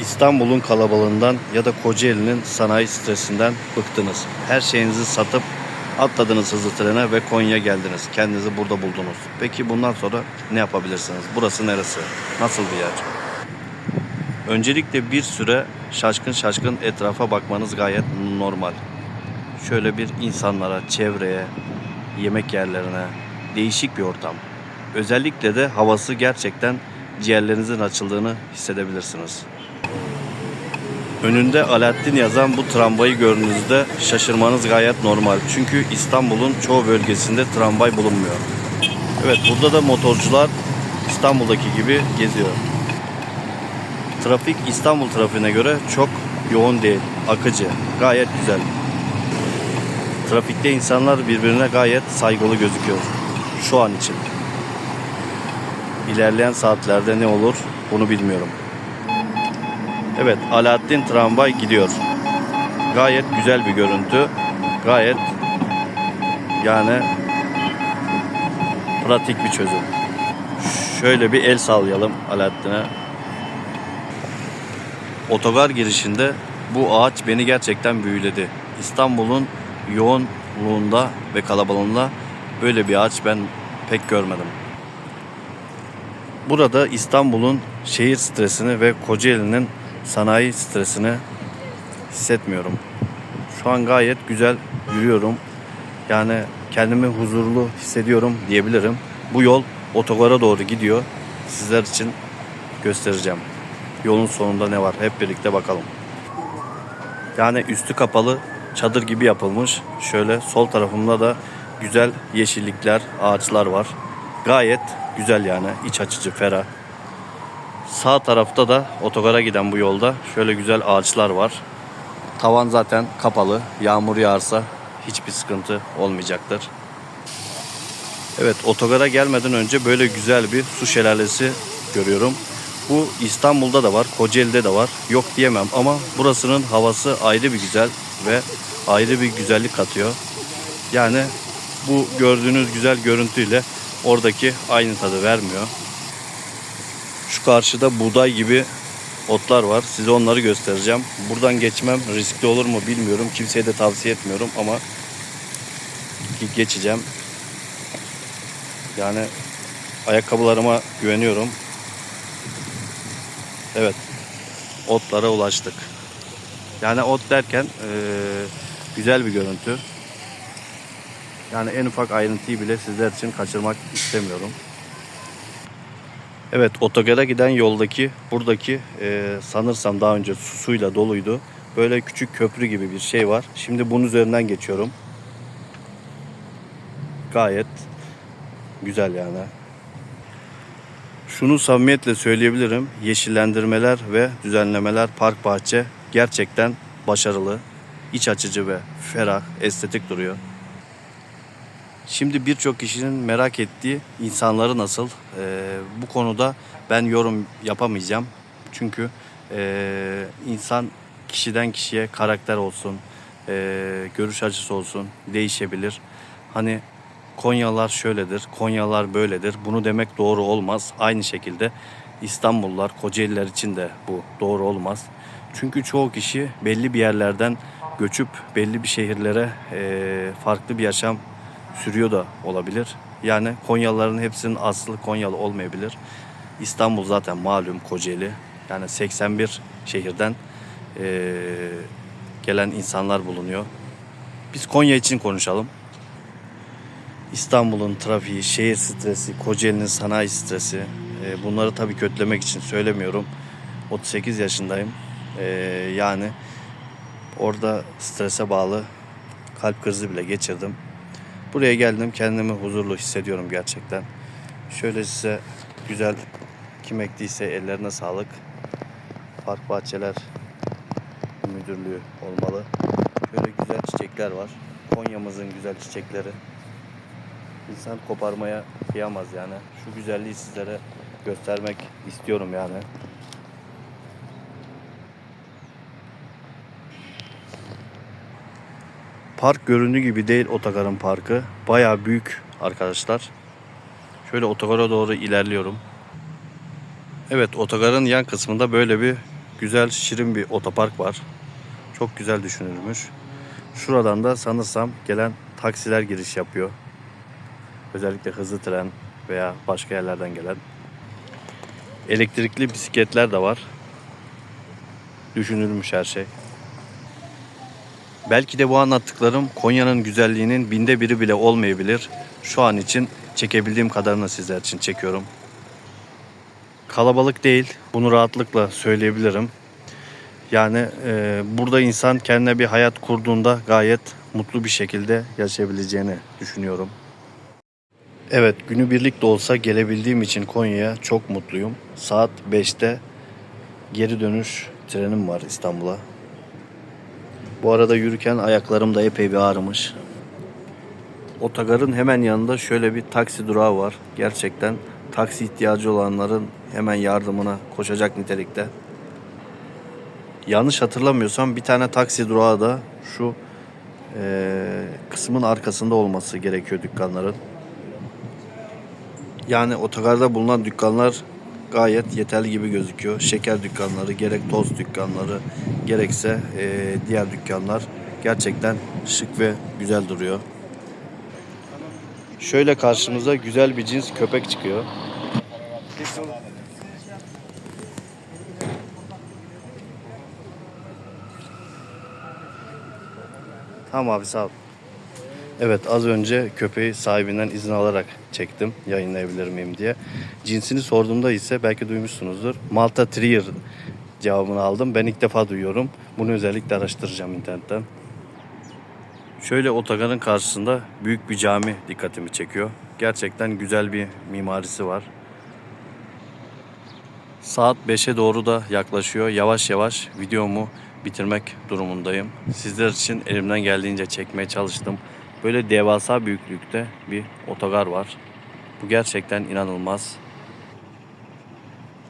İstanbul'un kalabalığından ya da Kocaeli'nin sanayi stresinden bıktınız. Her şeyinizi satıp atladınız hızlı trene ve Konya'ya geldiniz. Kendinizi burada buldunuz. Peki bundan sonra ne yapabilirsiniz? Burası neresi? Nasıl bir yer? Öncelikle bir süre şaşkın şaşkın etrafa bakmanız gayet normal. Şöyle bir insanlara, çevreye, yemek yerlerine değişik bir ortam. Özellikle de havası gerçekten ciğerlerinizin açıldığını hissedebilirsiniz. Önünde Alaaddin yazan bu tramvayı gördüğünüzde şaşırmanız gayet normal. Çünkü İstanbul'un çoğu bölgesinde tramvay bulunmuyor. Evet burada da motorcular İstanbul'daki gibi geziyor. Trafik İstanbul trafiğine göre çok yoğun değil, akıcı, gayet güzel. Trafikte insanlar birbirine gayet saygılı gözüküyor. Şu an için. İlerleyen saatlerde ne olur bunu bilmiyorum. Evet Alaaddin tramvay gidiyor. Gayet güzel bir görüntü. Gayet yani pratik bir çözüm. Şöyle bir el sallayalım Alaaddin'e. Otogar girişinde bu ağaç beni gerçekten büyüledi. İstanbul'un yoğunluğunda ve kalabalığında böyle bir ağaç ben pek görmedim. Burada İstanbul'un şehir stresini ve Kocaeli'nin sanayi stresini hissetmiyorum. Şu an gayet güzel yürüyorum. Yani kendimi huzurlu hissediyorum diyebilirim. Bu yol otogara doğru gidiyor. Sizler için göstereceğim. Yolun sonunda ne var hep birlikte bakalım. Yani üstü kapalı çadır gibi yapılmış. Şöyle sol tarafımda da güzel yeşillikler, ağaçlar var. Gayet güzel yani iç açıcı, ferah. Sağ tarafta da otogara giden bu yolda şöyle güzel ağaçlar var. Tavan zaten kapalı. Yağmur yağarsa hiçbir sıkıntı olmayacaktır. Evet otogara gelmeden önce böyle güzel bir su şelalesi görüyorum. Bu İstanbul'da da var, Kocaeli'de de var. Yok diyemem ama burasının havası ayrı bir güzel ve ayrı bir güzellik katıyor. Yani bu gördüğünüz güzel görüntüyle oradaki aynı tadı vermiyor. Şu karşıda buğday gibi otlar var. Size onları göstereceğim. Buradan geçmem riskli olur mu bilmiyorum. Kimseye de tavsiye etmiyorum ama geçeceğim. Yani ayakkabılarıma güveniyorum. Evet. Otlara ulaştık. Yani ot derken eee, güzel bir görüntü. Yani en ufak ayrıntıyı bile sizler için kaçırmak istemiyorum. Evet otogara giden yoldaki buradaki e, sanırsam daha önce su- suyla doluydu. Böyle küçük köprü gibi bir şey var. Şimdi bunun üzerinden geçiyorum. Gayet güzel yani. Şunu samimiyetle söyleyebilirim. Yeşillendirmeler ve düzenlemeler park bahçe gerçekten başarılı, iç açıcı ve ferah, estetik duruyor. Şimdi birçok kişinin merak ettiği insanları nasıl? Ee, bu konuda ben yorum yapamayacağım. Çünkü e, insan kişiden kişiye karakter olsun, e, görüş açısı olsun değişebilir. Hani Konyalılar şöyledir, Konyalılar böyledir. Bunu demek doğru olmaz. Aynı şekilde İstanbullular, Kocaeliler için de bu doğru olmaz. Çünkü çoğu kişi belli bir yerlerden göçüp belli bir şehirlere e, farklı bir yaşam sürüyor da olabilir. Yani Konyalıların hepsinin aslı Konyalı olmayabilir. İstanbul zaten malum Kocaeli. Yani 81 şehirden eee, gelen insanlar bulunuyor. Biz Konya için konuşalım. İstanbul'un trafiği, şehir stresi, Kocaeli'nin sanayi stresi. eee, bunları tabii kötülemek için söylemiyorum. 38 yaşındayım. Eee, yani orada strese bağlı kalp krizi bile geçirdim. Buraya geldim kendimi huzurlu hissediyorum gerçekten. Şöyle size güzel kim ektiyse ellerine sağlık. Park Bahçeler Müdürlüğü olmalı. Şöyle güzel çiçekler var. Konya'mızın güzel çiçekleri. İnsan koparmaya kıyamaz yani. Şu güzelliği sizlere göstermek istiyorum yani. Park göründüğü gibi değil otogarın parkı. Bayağı büyük arkadaşlar. Şöyle otogara doğru ilerliyorum. Evet otogarın yan kısmında böyle bir güzel, şirin bir otopark var. Çok güzel düşünülmüş. Şuradan da sanırsam gelen taksiler giriş yapıyor. Özellikle hızlı tren veya başka yerlerden gelen. Elektrikli bisikletler de var. Düşünülmüş her şey. Belki de bu anlattıklarım Konya'nın güzelliğinin binde biri bile olmayabilir. Şu an için çekebildiğim kadarını sizler için çekiyorum. Kalabalık değil, bunu rahatlıkla söyleyebilirim. Yani e, burada insan kendine bir hayat kurduğunda gayet mutlu bir şekilde yaşayabileceğini düşünüyorum. Evet, günübirlik de olsa gelebildiğim için Konya'ya çok mutluyum. Saat 5'te geri dönüş trenim var İstanbul'a. Bu arada yürürken ayaklarım da epey bir ağrımış. Otogarın hemen yanında şöyle bir taksi durağı var. Gerçekten taksi ihtiyacı olanların hemen yardımına koşacak nitelikte. Yanlış hatırlamıyorsam bir tane taksi durağı da şu eee, kısmın arkasında olması gerekiyor dükkanların. Yani otogarda bulunan dükkanlar gayet yeterli gibi gözüküyor. Şeker dükkanları, gerek tost dükkanları, gerekse eee, diğer dükkanlar gerçekten şık ve güzel duruyor. Şöyle karşımıza güzel bir cins köpek çıkıyor. Tamam abi sağ ol. Evet az önce köpeği sahibinden izin alarak çektim yayınlayabilir miyim diye. Cinsini sorduğumda ise belki duymuşsunuzdur. Malta Terrier cevabını aldım. Ben ilk defa duyuyorum. Bunu özellikle araştıracağım internetten. Şöyle otogarın karşısında büyük bir cami dikkatimi çekiyor. Gerçekten güzel bir mimarisi var. Saat 5'e doğru da yaklaşıyor. Yavaş yavaş videomu bitirmek durumundayım. Sizler için elimden geldiğince çekmeye çalıştım. Böyle devasa büyüklükte bir otogar var. Bu gerçekten inanılmaz.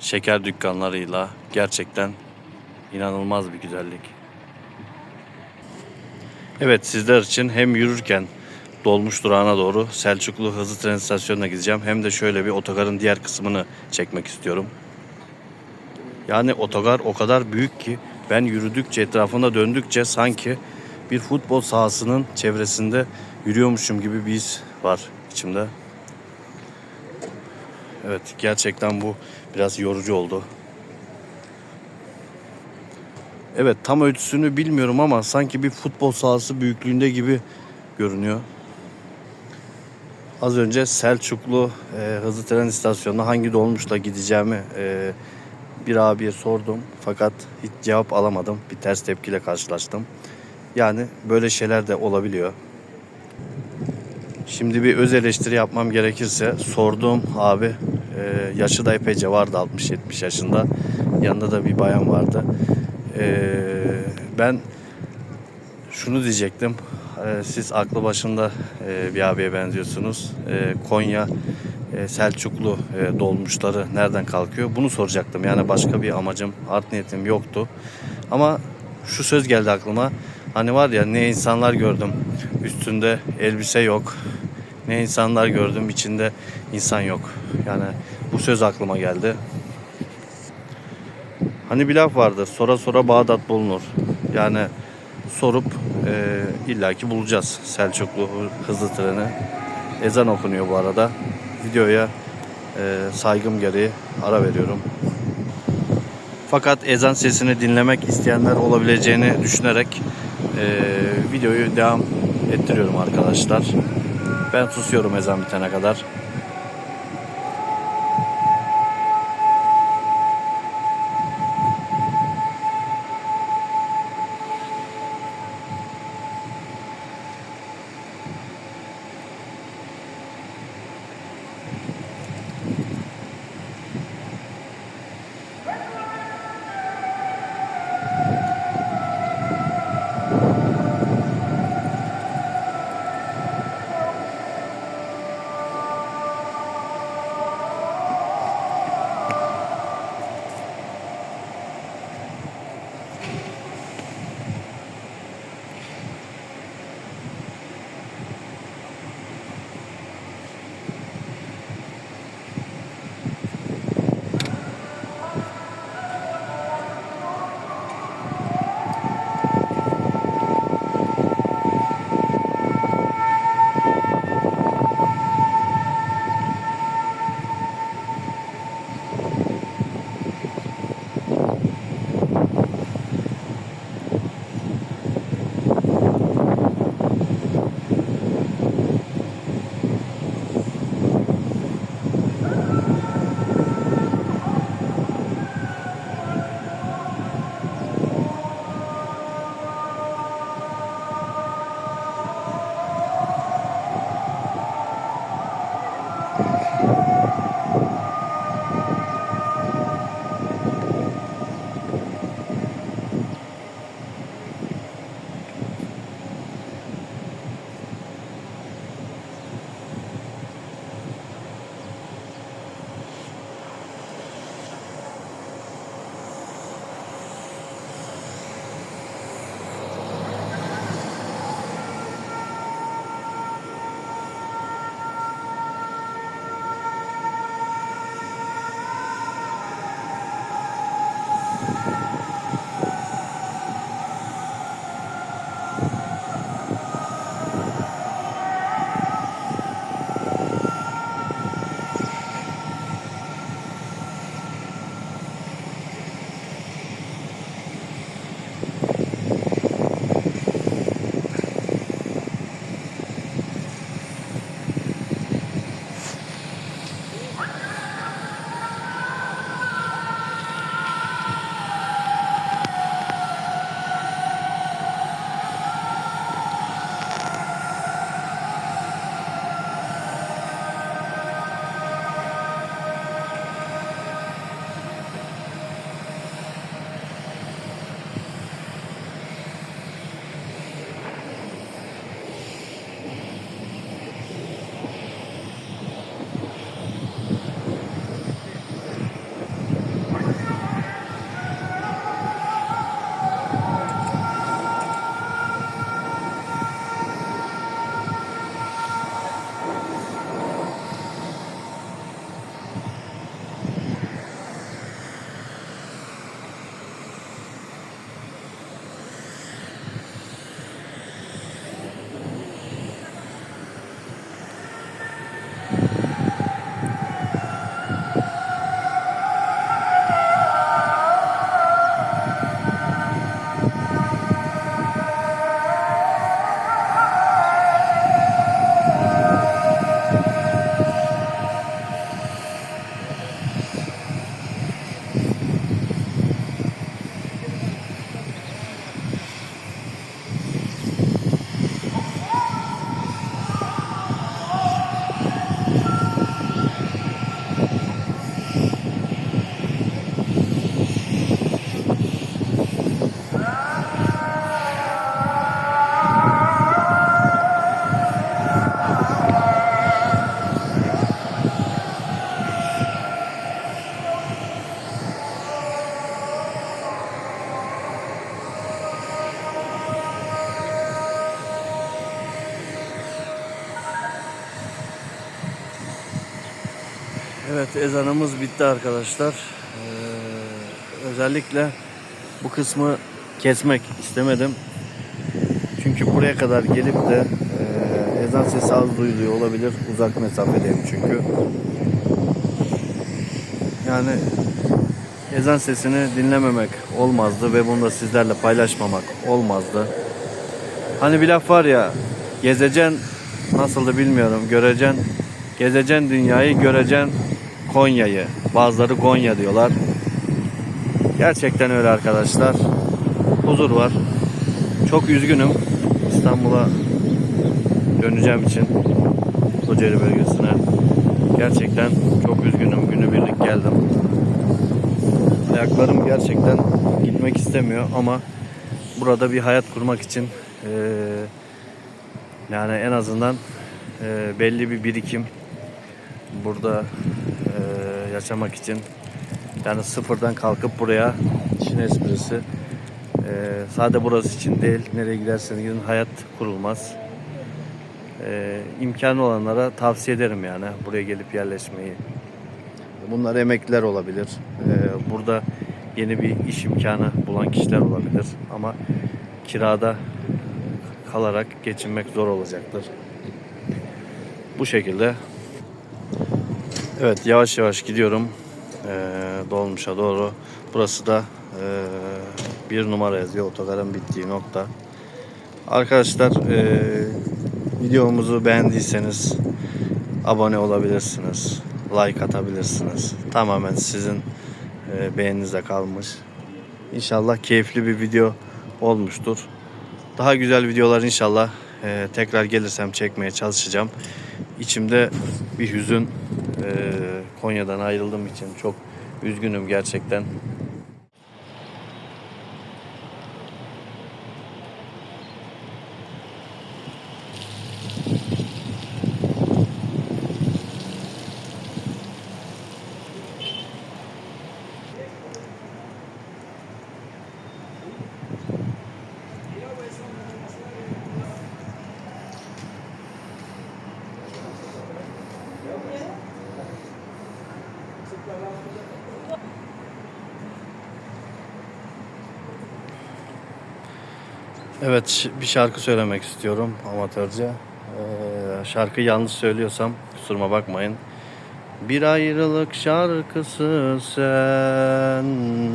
Şeker dükkanlarıyla gerçekten inanılmaz bir güzellik. Evet sizler için hem yürürken dolmuş durağına doğru Selçuklu hızlı tren istasyonuna gideceğim. Hem de şöyle bir otogarın diğer kısmını çekmek istiyorum. Yani otogar o kadar büyük ki ben yürüdükçe etrafında döndükçe sanki bir futbol sahasının çevresinde yürüyormuşum gibi bir his var içimde. Evet gerçekten bu biraz yorucu oldu. Evet tam ölçüsünü bilmiyorum ama sanki bir futbol sahası büyüklüğünde gibi görünüyor. Az önce Selçuklu e, hızlı tren istasyonuna hangi dolmuşla gideceğimi e, bir abiye sordum. Fakat hiç cevap alamadım. Bir ters tepkiyle karşılaştım. Yani böyle şeyler de olabiliyor. Şimdi bir öz eleştiri yapmam gerekirse sorduğum abi e, yaşı da epeyce vardı 60-70 yaşında. Yanında da bir bayan vardı. E, ben şunu diyecektim. E, siz aklı başında e, bir abiye benziyorsunuz. E, Konya e, Selçuklu e, dolmuşları nereden kalkıyor? Bunu soracaktım. Yani başka bir amacım, art niyetim yoktu. Ama şu söz geldi aklıma. Hani var ya ne insanlar gördüm üstünde elbise yok. Ne insanlar gördüm içinde insan yok. Yani bu söz aklıma geldi. Hani bir laf vardır. Sora sora Bağdat bulunur. Yani sorup e, illaki bulacağız Selçuklu hızlı treni. Ezan okunuyor bu arada. Videoya e, saygım gereği ara veriyorum. Fakat ezan sesini dinlemek isteyenler olabileceğini düşünerek videoyu devam ettiriyorum arkadaşlar. Ben susuyorum ezan bitene kadar. Ezanımız bitti arkadaşlar. Ee, özellikle bu kısmı kesmek istemedim. Çünkü buraya kadar gelip de e, ezan sesi az duyuluyor olabilir. Uzak mesafedeyim çünkü. Yani ezan sesini dinlememek olmazdı ve bunu da sizlerle paylaşmamak olmazdı. Hani bir laf var ya gezeceksin nasıldı bilmiyorum göreceksin gezeceksin dünyayı göreceksin Konya'yı bazıları Konya diyorlar. Gerçekten öyle arkadaşlar. Huzur var. Çok üzgünüm. İstanbul'a döneceğim için Kocaeli bölgesine. Gerçekten çok üzgünüm. Günübirlik geldim. Ayaklarım gerçekten gitmek istemiyor ama burada bir hayat kurmak için eee, yani en azından eee, belli bir birikim burada yaşamak için yani sıfırdan kalkıp buraya işin esprisi eee sade burası için değil nereye giderseniz gidin hayat kurulmaz Eee imkanı olanlara tavsiye ederim yani buraya gelip yerleşmeyi Bunlar emekliler olabilir. Ee, burada yeni bir iş imkanı bulan kişiler olabilir. Ama kirada kalarak geçinmek zor olacaktır. Bu şekilde. Evet yavaş yavaş gidiyorum. Ee, Dolmuş'a doğru. Burası da e, bir numara yazıyor. Otogarın bittiği nokta. Arkadaşlar e, videomuzu beğendiyseniz abone olabilirsiniz. Like atabilirsiniz. Tamamen sizin e, beğeninize kalmış. İnşallah keyifli bir video olmuştur. Daha güzel videolar inşallah e, tekrar gelirsem çekmeye çalışacağım. İçimde bir hüzün Konya'dan ayrıldığım için çok üzgünüm gerçekten. Evet bir şarkı söylemek istiyorum amatörce. Ee, şarkı yanlış söylüyorsam kusuruma bakmayın. Bir ayrılık şarkısı sen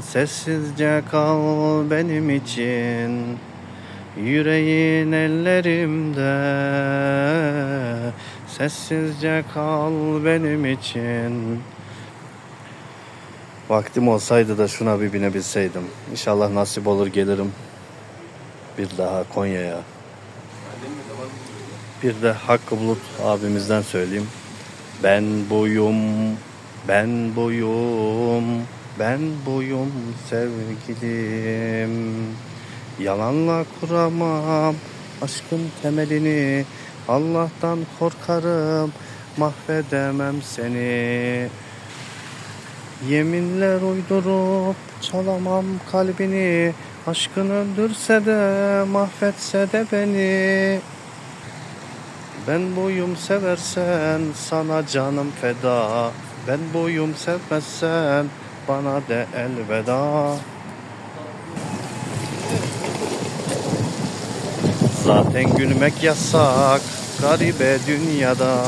Sessizce kal benim için Yüreğin ellerimde Sessizce kal benim için Vaktim olsaydı da şuna bir binebilseydim. İnşallah nasip olur gelirim bir daha Konya'ya. Bir de Hakkı Bulut abimizden söyleyeyim. Ben buyum, ben buyum, ben buyum sevgilim. Yalanla kuramam aşkın temelini. Allah'tan korkarım, mahvedemem seni. Yeminler uydurup çalamam kalbini Aşkın öldürse de mahvetse de beni Ben buyum seversen sana canım feda Ben buyum sevmezsen bana de elveda Zaten gülmek yasak garibe dünyada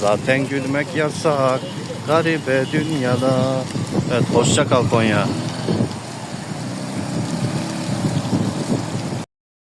Zaten gülmek yasak. Garibe dünyada. Evet hoşça kal Konya